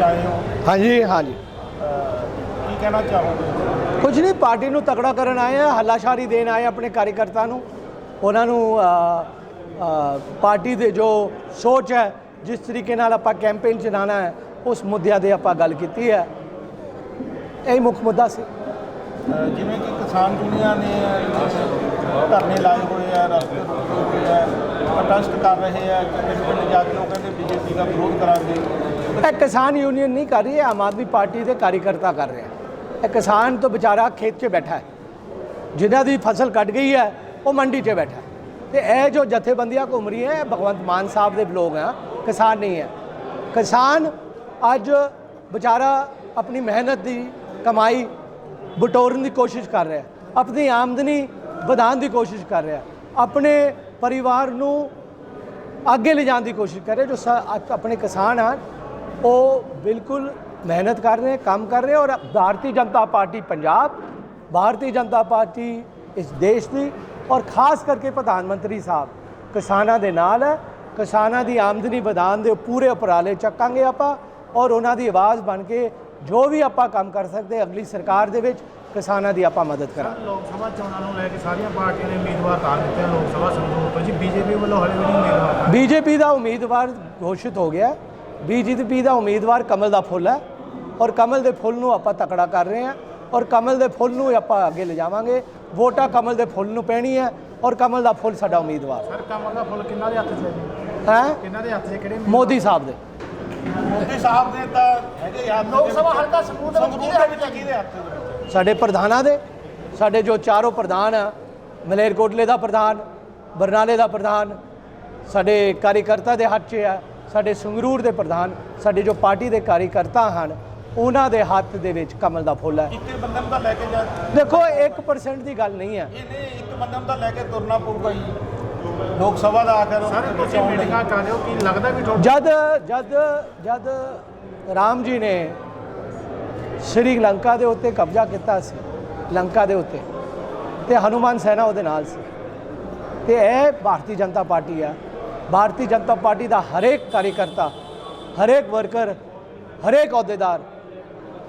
ਚ ਆਏ ਹੋ? ਹਾਂਜੀ ਹਾਂਜੀ। ਅਹ ਕੀ ਕਹਿਣਾ ਚਾਹੋਗੇ? ਕੁਝ ਨਹੀਂ ਪਾਰਟੀ ਨੂੰ ਤਕੜਾ ਕਰਨ ਆਏ ਆ ਹੱਲਾਸ਼ਾਰੀ ਦੇਣ ਆਏ ਆ ਆਪਣੇ ਕਾਰਜਕਰਤਾ ਨੂੰ। ਉਹਨਾਂ ਨੂੰ ਅ, ਅ, ਪਾਰਟੀ ਦੇ ਜੋ ਸੋਚ ਹੈ ਜਿਸ ਤਰੀਕੇ ਨਾਲ ਆਪਾਂ ਕੈਂਪੇਨ ਚਲਾਉਣਾ ਹੈ ਉਸ ਮੁੱਦਿਆਂ ਦੇ ਆਪਾਂ ਗੱਲ ਕੀਤੀ ਹੈ। ਇਹ ਮੁੱਖ ਮੁੱਦਾ ਸੀ। ਜਿਵੇਂ ਕਿ ਕਿਸਾਨ ਦੁਨੀਆ ਨੇ ਧਰਨੇ ਲਾਏ ਹੋਏ ਆ, ਰਸਤੇ ਰੋਕੇ ਹੋਏ ਆ ਪ੍ਰੋਟੈਸਟ ਕਰ ਰਹੇ ਆ ਕਿ ਪਿੰਡ ਜਾ ਕੇ ਉਹ ਕਹਿੰਦੇ ਬੀਜੇਪੀ ਦਾ ਵਿਰੋਧ ਕਰਾਂਗੇ। ਇਹ ਕਿਸਾਨ ਯੂਨੀਅਨ ਨਹੀਂ ਕਰ ਰਹੀ ਹੈ ਆਮ ਆਦਮੀ ਪਾਰਟੀ ਦੇ ਕਾਰਜਕਰਤਾ ਕਰ ਰਹੇ। ਹੈ ਇਹ ਕਿਸਾਨ ਤੋਂ ਵਿਚਾਰਾ ਖੇਤ 'ਚ ਬੈਠਾ ਹੈ। ਜਿਨ੍ਹਾਂ ਦੀ ਫਸਲ ਕੱਟ ਗਈ ਹੈ, ਉਹ ਮੰਡੀ 'ਚ ਬੈਠਾ ਹੈ। ਤੇ ਇਹ ਜੋ ਜਥੇਬੰਦੀਆਂ ਘੁੰਮ ਰਹੀਆਂ ਇਹ ਭਗਵੰਤ ਮਾਨ ਸਾਹਿਬ ਦੇ ਲੋਕ ਆ, ਕਿਸਾਨ ਨਹੀਂ ਹੈ। ਕਿਸਾਨ ਅੱਜ ਵਿਚਾਰਾ ਆਪਣੀ ਮਿਹਨਤ ਦੀ ਕਮਾਈ ਬਟੋਰਨ ਦੀ ਕੋਸ਼ਿਸ਼ ਕਰ ਰਿਹਾ ਆਪਣੀ ਆਮਦਨੀ ਵਧਾਉਣ ਦੀ ਕੋਸ਼ਿਸ਼ ਕਰ ਰਿਹਾ ਆਪਣੇ ਪਰਿਵਾਰ ਨੂੰ ਅੱਗੇ ਲਿਜਾਣ ਦੀ ਕੋਸ਼ਿਸ਼ ਕਰ ਰਿਹਾ ਜੋ ਸ- ਆਪਣੇ ਕਿਸਾਨ ਹਨ ਉਹ ਬਿਲਕੁਲ ਮਿਹਨਤ ਕਰ ਰਹੇ, ਕੰਮ ਕਰ ਰਹੇ ਔਰ ਭਾਰਤੀ ਜਨਤਾ ਪਾਰਟੀ ਪੰਜਾਬ, ਭਾਰਤੀ ਜਨਤਾ ਪਾਰਟੀ ਇਸ ਦੇਸ਼ ਦੀ ਔਰ ਖਾਸ ਕਰਕੇ ਪ੍ਰਧਾਨ ਮੰਤਰੀ ਸਾਹਿਬ ਕਿਸਾਨਾਂ ਦੇ ਨਾਲ ਹੈ, ਕਿਸਾਨਾਂ ਦੀ ਆਮਦਨੀ ਵਧਾਉਣ ਦੇ ਪੂਰੇ ਉਪਰਾਲੇ ਚੱਕਾਂਗੇ ਆਪਾਂ ਔਰ ਉਹਨਾਂ ਦੀ ਆਵਾਜ਼ ਬਣ ਕੇ ਜੋ ਵੀ ਆਪਾਂ ਕੰਮ ਕਰ ਸਕਦੇ ਅਗਲੀ ਸਰਕਾਰ ਦੇ ਵਿੱਚ ਕਿਸਾਨਾਂ ਦੀ ਆਪਾਂ ਮਦਦ ਕਰਾਂਗੇ। ਲੋਕ ਸਭਾ ਚੋਣਾਂ ਨੂੰ ਲੈ ਕੇ ਸਾਰੀਆਂ ਪਾਰਟੀਆਂ ਨੇ ਉਮੀਦਵਾਰ ਤਾਰ ਦਿੱਤੇ ਲੋਕ ਸਭਾ ਸੰਗਰੂਰ ਤੋਂ ਜੀ। ਬੀਜੇਪੀ ਵੱਲੋਂ ਹਲੇ ਵੀ ਨਹੀਂ ਉਮੀਦਵਾਰ ਬੀਜੇਪੀ ਦਾ ਉਮੀਦਵਾਰ ਘੋਸ਼ਿਤ ਹੋ ਗਿਆ। ਬੀਜੇਪੀ ਦਾ ਉਮੀਦਵਾਰ ਕਮਲ ਦਾ ਫੁੱਲ ਹੈ ਔਰ ਕਮਲ ਦੇ ਫੁੱਲ ਨੂੰ ਆਪਾਂ ਤਕੜਾ ਕਰ ਰਹੇ ਹਾਂ ਔਰ ਕਮਲ ਦੇ ਫੁੱਲ ਨੂੰ ਆਪਾਂ ਅੱਗੇ ਲਿਜਾਵਾਂਗੇ। ਵੋਟਾਂ ਕਮਲ ਦੇ ਫੁੱਲ ਨੂੰ ਪੈਣੀ ਹੈ ਔਰ ਕਮਲ ਦਾ ਫੁੱਲ ਸਾਡਾ ਉਮੀਦਵਾਰ। ਸਰ ਕਮਲ ਦਾ ਫੁੱਲ ਕਿੰਨਾ ਦੇ ਹੱਥ 'ਚ ਹੈ ਹੈ? ਕਿੰਨਾ ਦੇ ਹੱਥ 'ਚ? ਕਿਹੜੇ ਮੋਦੀ ਸਾਹਿਬ ਦੇ। ਮੋਦੀ ਸਾਹਿਬ ਨੇ ਤਾਂ ਹੈਗੇ ਯਾਦ ਲੋਕ ਸਭਾ ਹਲਕਾ ਸੰਗਰੂਰ ਦੇ ਵਿੱਚ ਸੰਗਰੂਰ ਦੇ ਵਿੱਚ ਕਿਹਦੇ ਹੱਥ ਦੇ ਵਿੱਚ? ਸਾਡੇ ਪ੍ਰਧਾਨਾਂ ਦੇ। ਸਾਡੇ ਜੋ ਚਾਰੋਂ ਪ੍ਰਧਾਨ ਆ ਮਲੇਰਕੋਟਲੇ ਦਾ ਪ੍ਰਧਾਨ ਬਰਨਾਲੇ ਦਾ ਪ੍ਰਧਾਨ ਸਾਡੇ ਕਾਰਜਕਰਤਾ ਦੇ ਹੱਥ 'ਚ ਆ ਸਾਡੇ ਸੰਗਰੂਰ ਦੇ ਪ੍ਰਧਾਨ ਸਾਡੇ ਜੋ ਪਾਰਟੀ ਦੇ ਕਾਰਜਕਰਤਾ ਹਨ ਉਹਨਾਂ ਦੇ ਹੱਥ ਦੇ ਵਿੱਚ ਕਮਲ ਦਾ ਫੁੱਲ ਹੈ। ਇੱਕ ਬੰਦੇ ਨੂੰ ਤਾਂ ਲੈ ਕੇ ਜਾ ਦੇਖੋ 1% ਦੀ ਗੱਲ ਨਹੀਂ ਹੈ। ਇਹਨੇ ਇੱਕ ਬੰਦੇ ਨੂੰ ਤਾਂ ਲੈ ਕੇ ਤੁਰਨਾ ਪਊਗਾ ਜੀ। ਲੋਕ ਸਭਾ ਦਾ ਆਖਰ ਸਰ ਤੁਸੀਂ ਮੀਟਿੰਗਾਂ ਕਰ ਰਹੇ ਹੋ ਕਿ ਲੱਗਦਾ ਵੀ ਜਦ ਜਦ ਜਦ ਰਾਮ ਜੀ ਨੇ ਸ਼੍ਰੀ ਲੰਕਾ ਦੇ ਉੱਤੇ ਕਬਜ਼ਾ ਕੀਤਾ ਸੀ ਲੰਕਾ ਦੇ ਉੱਤੇ ਤੇ ਹਨੂਮਾਨ ਸੈਨਾ ਉਹਦੇ ਨਾਲ ਸੀ। ਤੇ ਇਹ ਭਾਰਤੀ ਜਨਤਾ ਪਾਰਟੀ ਆ। ਭਾਰਤੀ ਜਨਤਾ ਪਾਰਟੀ ਦਾ ਹਰੇਕ ਕਾਰਜਕਰਤਾ ਹਰੇਕ ਵਰਕਰ ਹਰੇਕ ਅਹੁਦੇਦਾਰ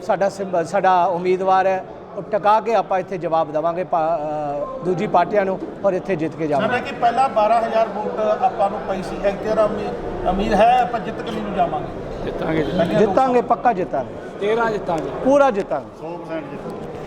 ਸਾਡਾ ਸਿੰਬਲ ਸਾਡਾ ਉਮੀਦਵਾਰ ਹੈ। ਟਿਕਾ ਕੇ ਆਪਾਂ ਇੱਥੇ ਜਵਾਬ ਦੇਵਾਂਗੇ ਦੂਜੀ ਪਾਰਟੀਆਂ ਨੂੰ ਔਰ ਇੱਥੇ ਜਿੱਤ ਕੇ ਜਾਵਾਂਗੇ। ਸਾਡਾ ਕਿ ਪਹਿਲਾਂ 12000 ਵੋਟ ਆਪਾਂ ਨੂੰ ਪਈ ਸੀ ਇੱਕ ਤੇਰਾ ਉਮੀਦ ਹੈ ਆਪਾਂ ਜਿੱਤ ਕੇ ਨਹੀਂ ਜਾਵਾਂਗੇ। ਜਿੱਤਾਂਗੇ ਜਿੱਤਾਂਗੇ ਪੱਕਾ ਜਿੱਤਾਂਗੇ। 13 ਜਿੱਤਾਂਗੇ। ਪੂਰਾ ਜਿੱਤਾਂਗੇ। 100% ਜਿੱਤ।